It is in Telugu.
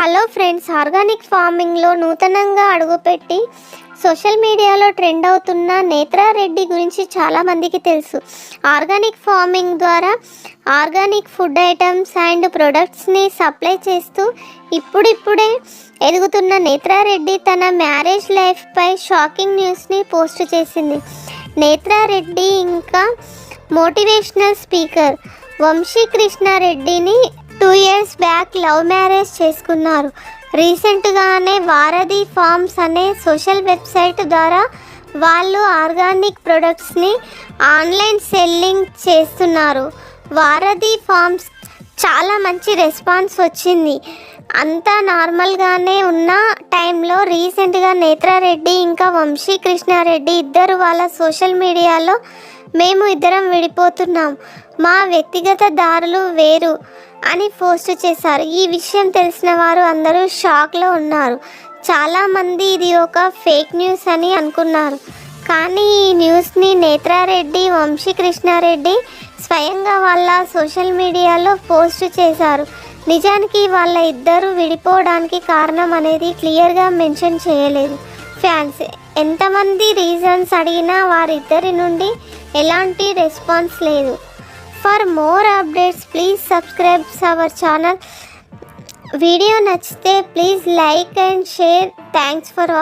హలో ఫ్రెండ్స్ ఆర్గానిక్ ఫార్మింగ్లో నూతనంగా అడుగుపెట్టి సోషల్ మీడియాలో ట్రెండ్ అవుతున్న నేత్రారెడ్డి గురించి చాలామందికి తెలుసు. ఆర్గానిక్ ఫార్మింగ్ ద్వారా ఆర్గానిక్ ఫుడ్ ఐటమ్స్ అండ్ ప్రొడక్ట్స్ని సప్లై చేస్తూ ఇప్పుడిప్పుడే ఎదుగుతున్న నేత్రారెడ్డి తన మ్యారేజ్ లైఫ్పై షాకింగ్ న్యూస్ని పోస్ట్ చేసింది. నేత్రారెడ్డి ఇంకా motivational speaker. Vamsi కృష్ణారెడ్డిని two years back love marriage చేసుకున్నారు. రీసెంట్గానే వారధి ఫార్మ్స్ అనే సోషల్ వెబ్సైట్ ద్వారా వాళ్ళు ఆర్గానిక్ ప్రొడక్ట్స్ని ఆన్లైన్ సెల్లింగ్ చేస్తున్నారు. వారధి ఫార్మ్స్ చాలా మంచి రెస్పాన్స్ వచ్చింది. అంతా నార్మల్గానే ఉన్న టైంలో రీసెంట్గా నేత్రారెడ్డి ఇంకా వంశీ కృష్ణారెడ్డి ఇద్దరు వాళ్ళ సోషల్ మీడియాలో మేము ఇద్దరం విడిపోతున్నాం. మా వ్యక్తిగత దారులు వేరు అని పోస్ట్ చేశారు. ఈ విషయం తెలిసిన వారు అందరూ షాక్లో ఉన్నారు. చాలామంది ఇది ఒక ఫేక్ న్యూస్ అని అనుకున్నారు. కానీ ఈ న్యూస్ని నేత్రారెడ్డి వంశీ కృష్ణారెడ్డి స్వయంగా వాళ్ళ సోషల్ మీడియాలో పోస్ట్ చేశారు. నిజానికి వాళ్ళ ఇద్దరు విడిపోవడానికి కారణం అనేది క్లియర్గా మెన్షన్ చేయలేదు. ఫ్యాన్స్ ఎంతమంది రీజన్స్ అడిగినా వారిద్దరి నుండి ఎలాంటి రెస్పాన్స్ లేదు. For more updates please subscribe our channel. Video నచ్చితే please like and share. Thanks for